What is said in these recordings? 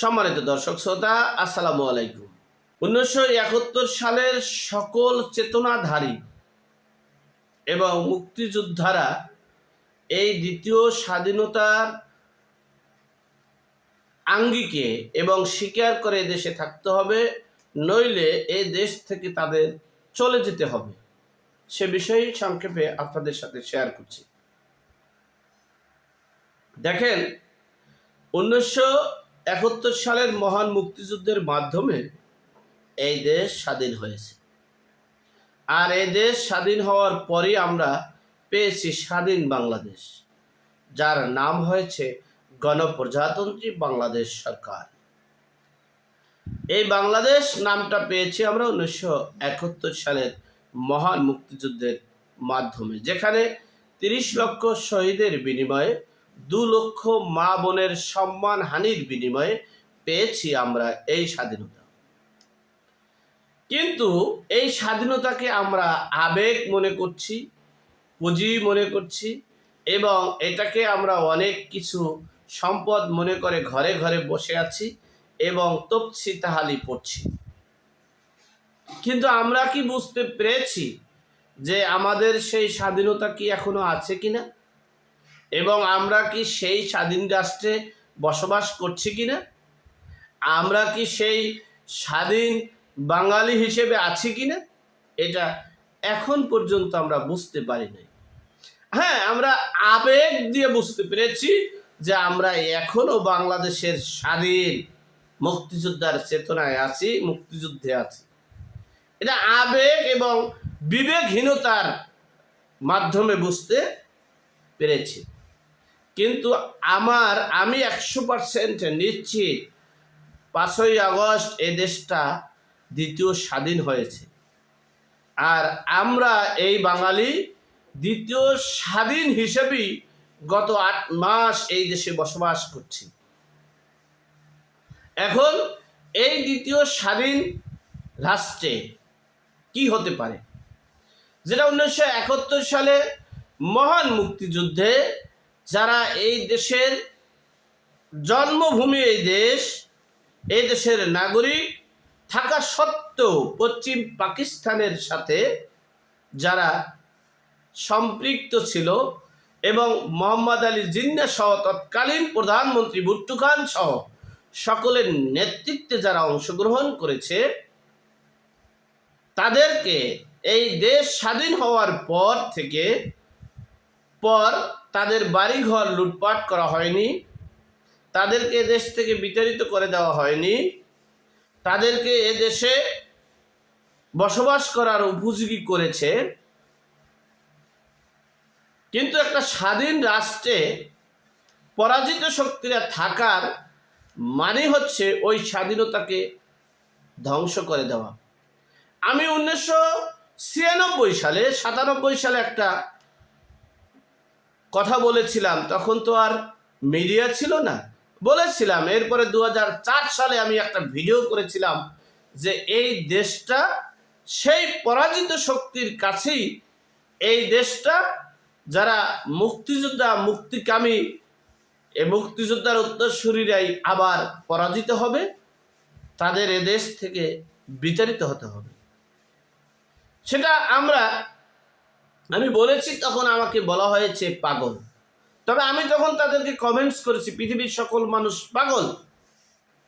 সম্মানিত দর্শক শ্রোতা, আসসালামু আলাইকুম। উনিশশো একাত্তর সালের সকল চেতনাধারী এবং মুক্তিযোদ্ধারা এই দ্বিতীয় স্বাধীনতার আঙ্গিকে এবং স্বীকার করে দেশে থাকতে হবে, নইলে এই দেশ থেকে তাদের চলে যেতে হবে। সে বিষয়ে সংক্ষেপে আপনাদের সাথে শেয়ার করছি। দেখেন, উনিশশো একাত্তর সালের মহান মুক্তিযুদ্ধের মাধ্যমে এই দেশ স্বাধীন হয়েছে। আর এই দেশ স্বাধীন হওয়ার পরই আমরা পেয়েছি স্বাধীন বাংলাদেশ, যার নাম হয়েছে গণপ্রজাতন্ত্রী বাংলাদেশ সরকার। এই বাংলাদেশ নামটা পেয়েছি আমরা উনিশশো একাত্তর সালের মহান মুক্তিযুদ্ধের মাধ্যমে, যেখানে তিরিশ লক্ষ শহীদের বিনিময়ে দু লক্ষ মা বোনের সম্মান হানির বিনিময়ে পেয়েছি আমরা এই স্বাধীনতা। কিন্তু এই স্বাধীনতাকে আমরা আবেগ মনে করছি, পুঁজি মনে করছি এবং এটাকে আমরা অনেক কিছু সম্পদ মনে করে ঘরে ঘরে বসে আছি এবং তপসি তাহালি পড়ছি। কিন্তু আমরা কি বুঝতে পেরেছি যে আমাদের সেই স্বাধীনতা কি এখনও আছে কিনা? এবং আমরা কি সেই স্বাধীন রাষ্ট্রে বসবাস করছি কি না আমরা কি সেই স্বাধীন বাঙালি হিসেবে আছি কি না এটা এখন পর্যন্ত আমরা বুঝতে পারি নাই। হ্যাঁ আমরা আবেগ দিয়ে বুঝতে পেরেছি যে আমরা এখনও বাংলাদেশের স্বাধীন মুক্তিযোদ্ধার চেতনায় আছি, মুক্তিযুদ্ধে আছি। এটা আবেগ এবং বিবেকহীনতার মাধ্যমে বুঝতে পেরেছি। কিন্তু আমার, আমি একশো পার্সেন্ট নিশ্চিত পাঁচই আগস্ট এ দেশটা দ্বিতীয় স্বাধীন হয়েছে। আর আমরা এই বাঙালি দ্বিতীয় স্বাধীন হিসেবেই গত আট মাস এই দেশে বসবাস করছি। এখন এই দ্বিতীয় স্বাধীন রাষ্ট্রে কি হতে পারে? যেটা উনিশশো একাত্তর সালে মহান মুক্তিযুদ্ধে যারা এই দেশের জন্মভূমি এই দেশ, এই দেশের নাগরিক, থাকা সত্ত্বেও পশ্চিম পাকিস্তানের সাথে যারা সম্পৃক্ত ছিল এবং মোহাম্মদ আলী জিন্না সহ তৎকালীন প্রধানমন্ত্রী ভুট্টু খান সহ সকলের নেতৃত্বে যারা অংশগ্রহণ করেছে, তাদেরকে এই দেশ স্বাধীন হওয়ার পর থেকে পর তাদের বাড়িঘর লুটপাট করা হয়নি। তাদেরকে দেশ থেকে বিতাড়িত করে দেওয়া হয়নি। তাদেরকে এ দেশে বসবাস করার উপযোগী করেছে। কিন্তু একটা স্বাধীন রাষ্ট্রে পরাজিত শক্তিরা থাকার মানে হচ্ছে ওই স্বাধীনতাকে ধ্বংস করে দেওয়া। আমি উনিশশো ছিয়ানব্বই সালে, সাতানব্বই সালে একটা কথা বলেছিলাম, তখন তো আর মিডিয়া ছিল না। বলেছিলাম, এরপরে দু হাজার চার সালে আমি একটা ভিডিও করেছিলাম যে এই দেশটা সেই পরাজিত শক্তির কাছেই এই দেশটা যারা মুক্তিযোদ্ধা, মুক্তিকামী এ মুক্তিযোদ্ধার উত্তরসূরিরাই আবার পরাজিত হবে, তাদের এ দেশ থেকে বিতাড়িত হতে হবে। সেটা আমরা আমি বলেছি তখন আমাকে বলা হয়েছে পাগল। তবে আমি তখন তাদেরকে কমেন্টস করেছি, পৃথিবীর সকল মানুষ পাগল।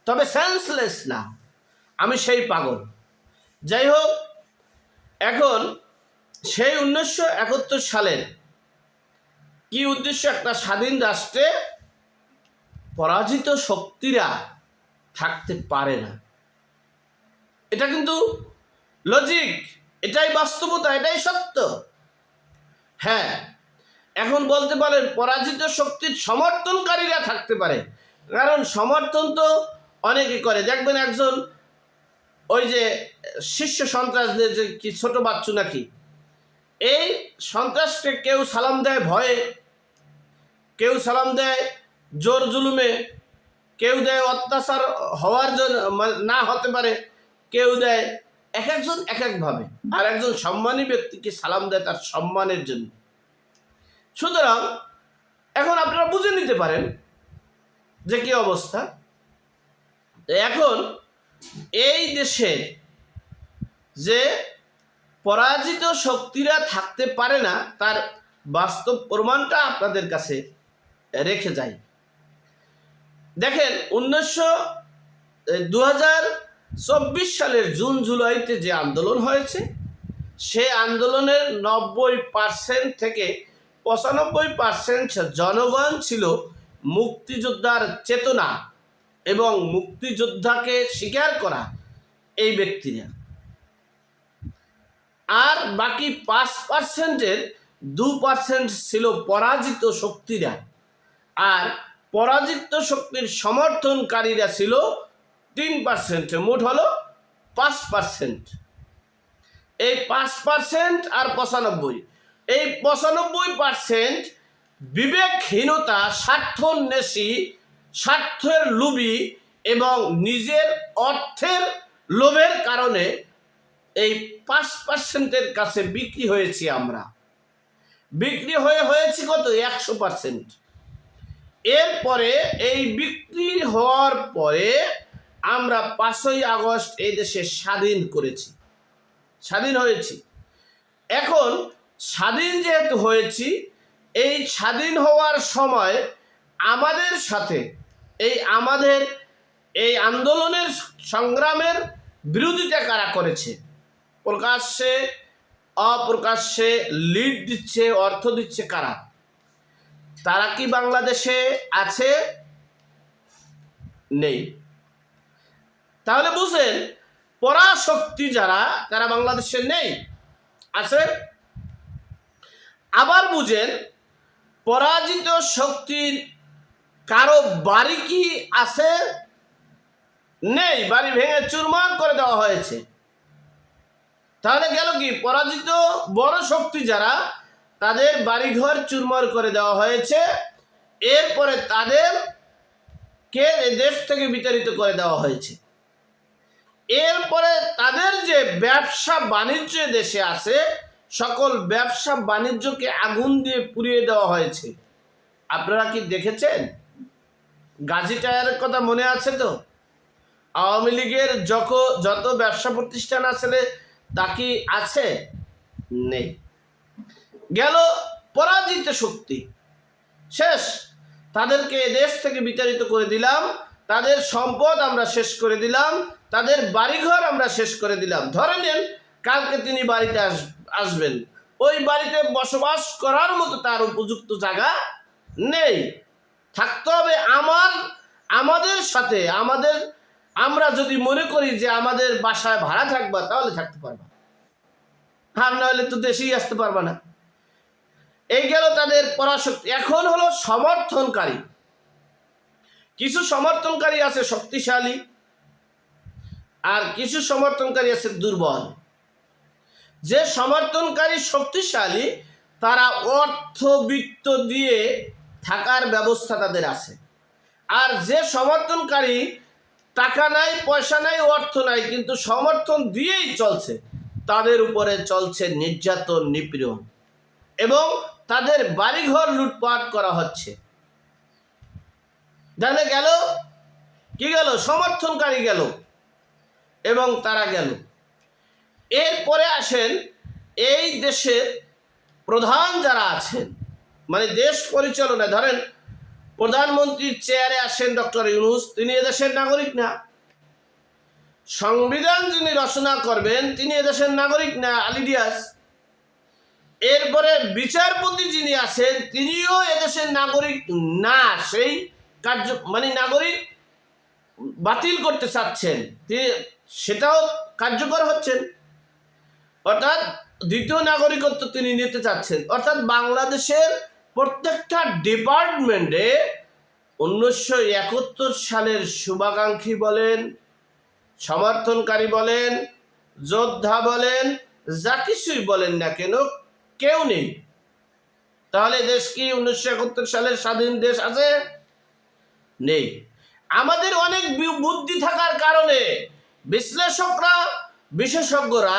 তবে সেন্সলেস না। আমি সেই পাগল। যাই হোক, এখন সেই উনিশশো একাত্তর সালের কি উদ্দেশ্য? একটা স্বাধীন রাষ্ট্রে পরাজিত শক্তিরা থাকতে পারে না। এটা কিন্তু লজিক এটাই বাস্তবতা, এটাই সত্য। হ্যাঁ। এখন বলতে পারেন পরাজিত শক্তির সমর্থনকারীরা থাকতে পারে। কারণ সমর্থন তো অনেকে করে। দেখবেন একজন ওই যে শীর্ষ সন্ত্রাসদের যে কি ছোট বাচ্চু নাকি, এই সন্ত্রাসকে কেউ সালাম দেয় ভয়ে, কেউ সালাম দেয় জোর জুলুমে, কেউ দেয় অত্যাচার হওয়ার জন্য মানে না হতে পারে, কেউ দেয় এক একজন এক একভাবে আর একজন সম্মানী ব্যক্তিকে সালাম দেয় তার সম্মানের জন্য। সুতরাং, এখন আপনারা বুঝে নিতে পারেন যে কি অবস্থা। এখন এই দেশের যে পরাজিত শক্তিরা থাকতে পারে না, তার বাস্তব প্রমাণটা আপনাদের কাছে রেখে যাই। দেখেন, উনিশশো দু চব্বিশ সালের জুন জুলাইতে যে আন্দোলন হয়েছে, সে আন্দোলনের নব্বই পার্সেন্ট থেকে পঁচানব্বই পার্সেন্ট জনগণ ছিল মুক্তিযোদ্ধার চেতনা এবং মুক্তিযোদ্ধাকে স্বীকার করা এই ব্যক্তিরা। আর বাকি পাঁচ পার্সেন্টের দু পার্সেন্ট ছিল পরাজিত শক্তিরা। আর পরাজিত শক্তির সমর্থনকারীরা ছিল তিন পার্সেন্ট মোট হলো পাঁচ পার্সেন্ট এই পাঁচ পার্সেন্ট আর পঁচানব্বই। এই পঁচানব্বই পার্সেন্ট বিবেকহীনতা, স্বার্থন্বেষী, স্বার্থের লোভী এবং নিজের অর্থের লোভের কারণে এই পাঁচ পার্সেন্টের কাছে বিক্রি হয়েছি আমরা। বিক্রি হয়ে হয়েছি কত? একশো পার্সেন্ট এরপরে এই বিক্রি হওয়ার পরে আমরা পাঁচই আগস্ট এই দেশে স্বাধীন করেছি। স্বাধীন হয়েছি। এখন স্বাধীন যেহেতু হয়েছি, এই স্বাধীন হওয়ার সময় আমাদের সাথে, এই আমাদের, এই আন্দোলনের সংগ্রামের বিরোধিতা কারা করেছে? প্রকাশ্যে, অপ্রকাশ্যে লিড দিচ্ছে, অর্থ দিচ্ছে কারা? তারা কি বাংলাদেশে আছে? নেই। তাহলে বুঝেন, পরাশক্তি যারা, তারা বাংলাদেশে নেই। আছে? আবার বুঝেন, পরাজিত শক্তির কারও বাড়ি কি আছে? নেই, বাড়ি ভেঙে চুরমার করে দেওয়া হয়েছে। তাহলে গেল কি? পরাজিত বড় শক্তি যারা, তাদের বাড়িঘর চুরমার করে দেওয়া হয়েছে। এরপরে তাদের কে দেশ থেকে বিতাড়িত করে দেওয়া হয়েছে? এরপরে তাদের যে ব্যবসা বাণিজ্য দেশে আছে, সকল ব্যবসা বাণিজ্যকে আগুন দিয়ে পুড়িয়ে দেওয়া হয়েছে। আপনারা কি দেখেছেন? গাজী টায়ারের কথা মনে আছে তো? আওয়ামী লীগের যত যত ব্যবসা প্রতিষ্ঠান আসলে তা কি আছে? নেই। গেল পরাজিত শক্তি। শেষ। তাদেরকে দেশ থেকে বিতাড়িত করে দিলাম। তাদের সম্পদ আমরা শেষ করে দিলাম। তাদের বাড়িঘর আমরা শেষ করে দিলাম। ধরে নেন, কালকে তিনি বাড়িতে আস, আসবেন। ওই বাড়িতে বসবাস করার মতো তার উপযুক্ত জায়গা নেই। থাকতে হবে আমার, আমাদের সাথে। আমাদের, আমরা যদি মনে করি যে আমাদের বাসায় ভাড়া থাকবা, তাহলে থাকতে পারবা। আর নাহলে তো দেশেই আসতে পারবা না। এই গেল তাদের পরাশক্তি। এখন হলো সমর্থনকারী। কিছু সমর্থনকারী আছে শক্তিশালী। আর কিছু সমর্থনকারী আছে দুর্বল। যে সমর্থনকারী শক্তিশালী, তারা অর্থবিত্ত দিয়ে থাকার ব্যবস্থা তাদের আছে। আর যে সমর্থনকারী, টাকা নাই, পয়সা নাই, অর্থ নাই, কিন্তু সমর্থন দিয়েই চলছে, তাদের উপরে চলছে নির্যাতন, নিপীড়ন এবং তাদের বাড়িঘর লুটপাট করা হচ্ছে। জানে গেল? কি গেল? সমর্থনকারী গেল। এবং তারা গেল। এরপরে আসেন এই দেশের প্রধান যারা আছেন মানে দেশ পরিচালনায়, ধরেন প্রধানমন্ত্রীর চেয়ারে আসেন ডক্টর ইউনুস, তিনি এদেশের নাগরিক না। সংবিধান যিনি রচনা করবেন, তিনি এদেশের নাগরিক না আলিডিয়াস এরপরে বিচারপতি যিনি আছেন, তিনিও এদেশের নাগরিক না, সেই কার্য মানে নাগরিক বাতিল করতে চাচ্ছেন, তিনি সেটাও কার্যকর হচ্ছেন। অর্থাৎ দ্বিতীয় নাগরিকত্ব তিনি নিতে চাচ্ছেন। অর্থাৎ বাংলাদেশের প্রত্যেকটা ডিপার্টমেন্টে উনিশশো একাত্তর সালের শুভাকাঙ্ক্ষী বলেন, সমর্থনকারী বলেন, যোদ্ধা বলেন, যা কিছুই বলেন না কেন, কেউ নেই। তাহলে দেশ কি উনিশশো একাত্তর সালের স্বাধীন দেশ আছে? নেই। আমাদের অনেক বুদ্ধি থাকার কারণে বিশ্লেষকরা, বিশেষজ্ঞরা,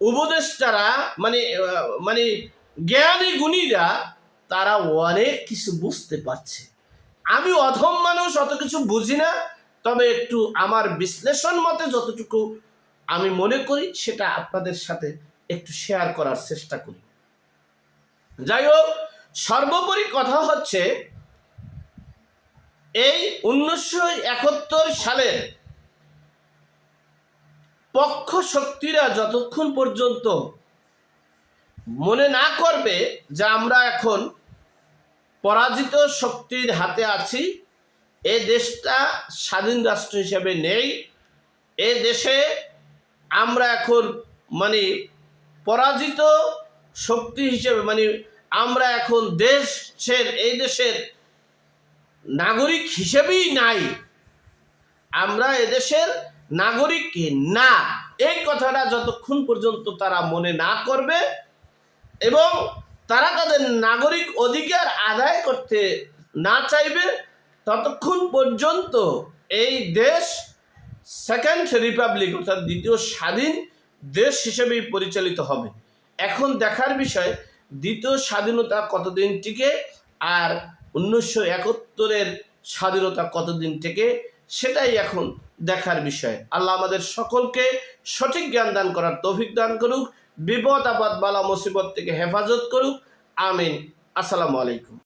উপদেষ্টারা মানে মানে জ্ঞানী গুণীরা, তারা অনেক কিছু বুঝতে পারছে। আমি অধম মানুষ, অত কিছু বুঝি না, তবে একটু আমার বিশ্লেষণ মতে যতটুকু আমি মনে করি, সেটা আপনাদের সাথে একটু শেয়ার করার চেষ্টা করি। যাই হোক, সর্বোপরি কথা হচ্ছে এই উনিশশো একাত্তর সালের পক্ষ শক্তিরা যতক্ষণ পর্যন্ত মনে না করবে যে আমরা এখন পরাজিত শক্তির হাতে আছি, এ দেশটা স্বাধীন রাষ্ট্র হিসেবে নেই, এ দেশে আমরা এখন মানে পরাজিত শক্তি হিসেবে মানে আমরা এখন দেশের, এই দেশের নাগরিক হিসেবেই নাই। আমরা এদেশের নাগরিক না। এই কথাটা যতক্ষণ পর্যন্ত তারা মনে না করবে এবং তারা তাদের নাগরিক অধিকার আদায় করতে না চাইবে, ততক্ষণ পর্যন্ত এই দেশ সেকেন্ড রিপাবলিক অর্থাৎ দ্বিতীয় স্বাধীন দেশ হিসেবেই পরিচালিত হবে। এখন দেখার বিষয়, দ্বিতীয় স্বাধীনতা কতদিন টিকে আর উনিশশো একাত্তরের স্বাধীনতা কতদিন থেকে, সেটাই এখন দেখার বিষয়। আল্লাহ আমাদের সকলকে সঠিক জ্ঞান দান করার তৌফিক দান করুক, বিপদ, আপদ, বালা, মুসিবত থেকে হেফাজত করুক। আমিন। আসসালামু আলাইকুম।